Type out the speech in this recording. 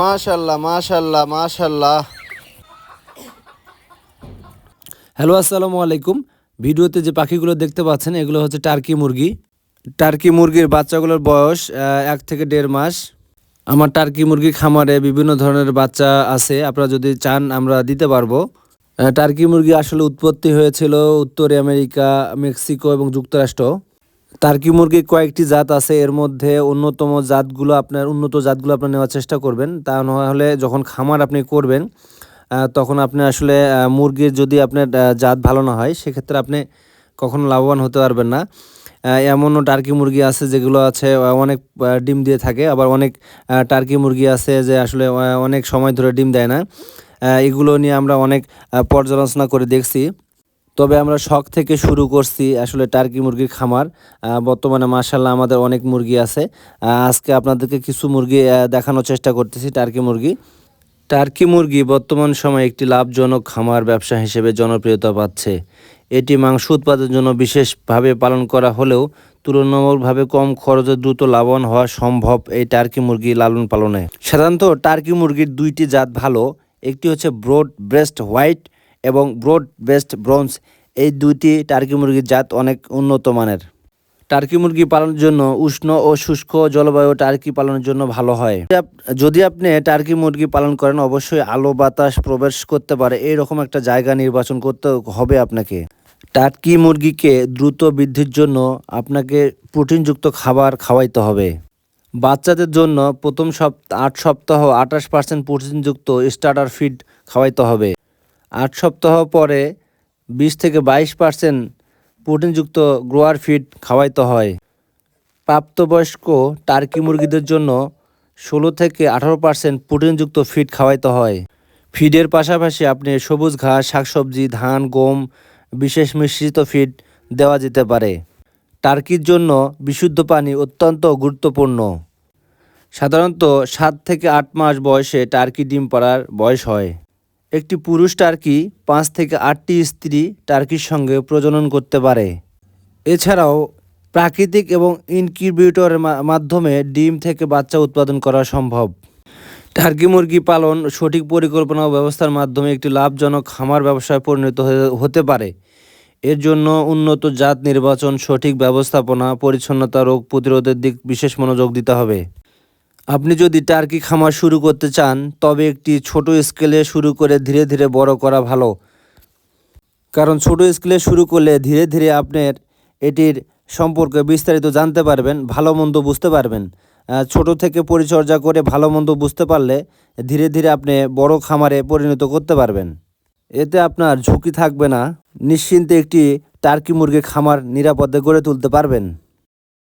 মাশাল্লাহ মাশাল্লাহ মাশাল্লাহ। হ্যালো, আসসালামু আলাইকুম। ভিডিওতে যে পাখিগুলো দেখতে পাচ্ছেন, এগুলো হচ্ছে টার্কি মুরগি। টার্কি মুরগির বাচ্চাগুলোর বয়স এক থেকে দেড় মাস। আমার টার্কি মুরগির খামারে বিভিন্ন ধরনের বাচ্চা আছে, আপনারা যদি চান আমরা দিতে পারব। টার্কি মুরগি আসলে উৎপত্তি হয়েছিল উত্তর আমেরিকা, মেক্সিকো এবং যুক্তরাষ্ট্র। টার্কি মুরগির কয়েকটি জাত আছে, এর মধ্যে অন্যতম জাতগুলো আপনার, উন্নত জাতগুলো আপনার নেওয়ার চেষ্টা করবেন। তা না হলে যখন খামার আপনি করবেন তখন আপনি আসলে মুরগির যদি আপনার জাত ভালো না হয়, সেক্ষেত্রে আপনি কখনো লাভবান হতে পারবেন না। এমনও টার্কি মুরগি আছে যেগুলো আছে অনেক ডিম দিয়ে থাকে, আবার অনেক টার্কি মুরগি আছে যে আসলে অনেক সময় ধরে ডিম দেয় না। এগুলো নিয়ে আমরা অনেক পর্যালোচনা করে দেখছি। তবে আমরা শখ থেকে শুরু করছি আসলে টার্কি মুরগির খামার। বর্তমানে মাসাল্লাহ আমাদের অনেক মুরগি আছে। আজকে আপনাদেরকে কিছু মুরগি দেখানোর চেষ্টা করতেছি টার্কি মুরগি। টার্কি মুরগি বর্তমান সময়ে একটি লাভজনক খামার ব্যবসা হিসেবে জনপ্রিয়তা পাচ্ছে। এটি মাংস উৎপাদনের জন্য বিশেষভাবে পালন করা হলেও তুলনামূলকভাবে কম খরচে দ্রুত লাভবান হওয়া সম্ভব এই টার্কি মুরগি লালন পালনে। সাধারণত টার্কি মুরগির দুইটি জাত ভালো, একটি হচ্ছে ব্রড ব্রেস্ট হোয়াইট এবং ব্রড, বেস্ট, ব্রোঞ্জ এই দুইটি টার্কি মুরগির জাত অনেক উন্নত মানের। টার্কি মুরগি পালনের জন্য উষ্ণ ও শুষ্ক জলবায়ু টার্কি পালনের জন্য ভালো হয়। যদি যদি আপনি টার্কি মুরগি পালন করেন, অবশ্যই আলো বাতাস প্রবেশ করতে পারে। এরকম একটা জায়গা নির্বাচন করতে হবে আপনাকে। টার্কি মুরগিকে দ্রুত বৃদ্ধির জন্য আপনাকে প্রোটিনযুক্ত খাবার খাওয়াইতে হবে। বাচ্চাদের জন্য প্রথম সপ্তাহ আট সপ্তাহ আঠাশ পার্সেন্ট প্রোটিনযুক্ত স্টার্টার ফিড খাওয়াইতে হবে। আট সপ্তাহ পরে বিশ থেকে বাইশ পার্সেন্ট প্রোটিনযুক্ত গ্রোয়ার ফিড খাওয়াইতে হয়। প্রাপ্তবয়স্ক টার্কি মুরগিদের জন্য ষোলো থেকে আঠারো পার্সেন্ট প্রোটিনযুক্ত ফিড খাওয়াইতে হয়। ফিডের পাশাপাশি আপনি সবুজ ঘাস, শাকসবজি, ধান, গম, বিশেষ মিশ্রিত ফিড দেওয়া যেতে পারে। টার্কির জন্য বিশুদ্ধ পানি অত্যন্ত গুরুত্বপূর্ণ। সাধারণত সাত থেকে আট মাস বয়সে টার্কি ডিম পাড়ার বয়স হয়। একটি পুরুষ টার্কি পাঁচ থেকে আটটি স্ত্রী টার্কির সঙ্গে প্রজনন করতে পারে। এছাড়াও প্রাকৃতিক এবং ইনকিউবেটরের মাধ্যমে ডিম থেকে বাচ্চা উৎপাদন করা সম্ভব। টার্কি মুরগি পালন সঠিক পরিকল্পনা ও ব্যবস্থার মাধ্যমে একটি লাভজনক খামার ব্যবসায় পরিণত হতে পারে। এর জন্য উন্নত জাত নির্বাচন, সঠিক ব্যবস্থাপনা, পরিচ্ছন্নতা, রোগ প্রতিরোধের দিক বিশেষ মনোযোগ দিতে হবে। আপনি যদি টার্কি খামার শুরু করতে চান, তবে একটি ছোট স্কেলে শুরু করে ধীরে ধীরে বড় করা ভালো। কারণ ছোট স্কেলে শুরু করলে ধীরে ধীরে আপনার এটির সম্পর্কে বিস্তারিত জানতে পারবেন, ভালো মন্দ বুঝতে পারবেন। ছোট থেকে পরিচর্যা করে ভালো মন্দ বুঝতে পারলে ধীরে ধীরে আপনি বড় খামারে পরিণত করতে পারবেন। এতে আপনার ঝুঁকি থাকবে না। নিশ্চিন্তে একটি টার্কি মুরগির খামার নিরাপদে গড়ে তুলতে পারবেন।